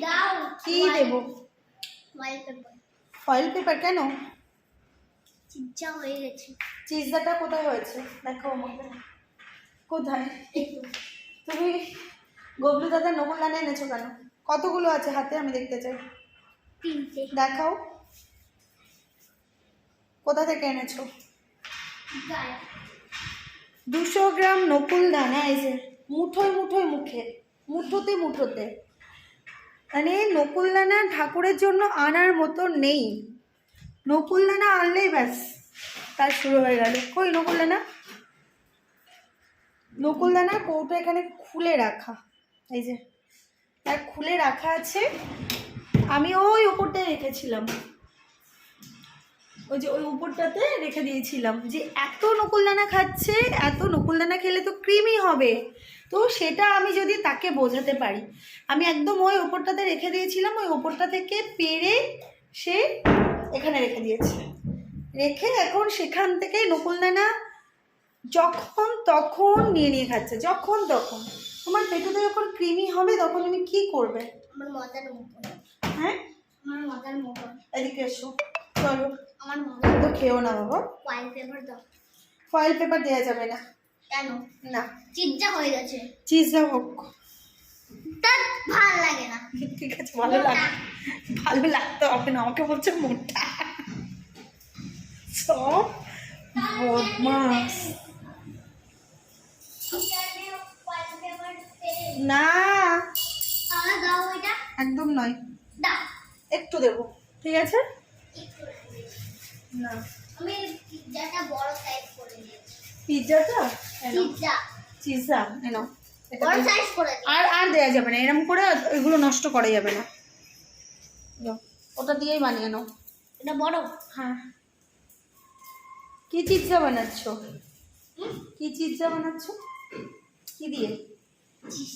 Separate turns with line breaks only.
দাও
কি দেবো?
ফয়েল পেপার
কেন?
চিজ্জা হয়ে গেছে।
চিজদাটা কোথায় হয়েছে? দেখো আমাকে। কোথায়? তুমি গবলু দাদা নকুলদানা এনেছো কেন? কতগুলো আছে হাতে? আমি দেখতে চাই।
তিনটে।
দেখাও। কোথা থেকে এনেছো? দুশো গ্রাম নকুল দানা এই যে মুঠোয় মুঠোয় মুখে। মুঠোতে মুঠোতে। মানে নকুল দানা ঠাকুরের জন্য আনার মতো নেই। নকুল দানা আনলেই ব্যাস কাজ শুরু হয়ে গেল। কই নকুল দানা নকুল দানা কৌটো এখানে খুলে রাখা। এই যে তার খুলে রাখা আছে। আমি ওই ওপরটায় রেখেছিলাম। ওই যে ওই উপরটাতে রেখে দিয়েছিলাম যে এত নকুলদানা খাচ্ছে, এত নকুলদানা খেলে তো ক্রিমই হবে। তো সেটা আমি যদি তাকে বোঝাতে পারি আমি একদম ওই ওপরটাতে রেখে দিয়েছিলাম ওই ওপরটা থেকে পেরে সে এখানে রেখে দিয়েছে। রেখে এখন সেখান থেকে নকুলদানা যখন তখন নিয়ে নিয়ে খাচ্ছে যখন তখন। তোমার পেটুতে যখন ক্রিমি হবে তখন তুমি কি করবে?
আমার মজার
হ্যাঁ?
আমার মজার
এদিকে এসো চলো।
আমার মজার
তো খেও না বাবা।
ফয়েল পেপার দাও।
ফয়েল পেপার দেওয়া যাবে না।
কেন?
না।
চিজ্জা হয়ে গেছে।
চিজটা হোক।
তার ভালো লাগে না।
ঠিক আছে ভালো লাগে ভালো লাগতে হবে না আমাকে বলছে মোটা। সব বদমাস। না। একদম নয়। একটু দেবো ঠিক আছে? না।
আমি পিজ্জাটা বড় সাইজ করে দিয়েছি।
পিৎজাটা চিজা এনো দিয়ে- আর আর দেওয়া যাবে না এরকম করে এগুলো নষ্ট করা যাবে না। ওটা দিয়েই বানিয়ে নাও।
এটা বড়।
হ্যাঁ। কি চিৎসা বানাচ্ছ? কি চিৎসা বানাচ্ছ? কি দিয়ে?
চিজ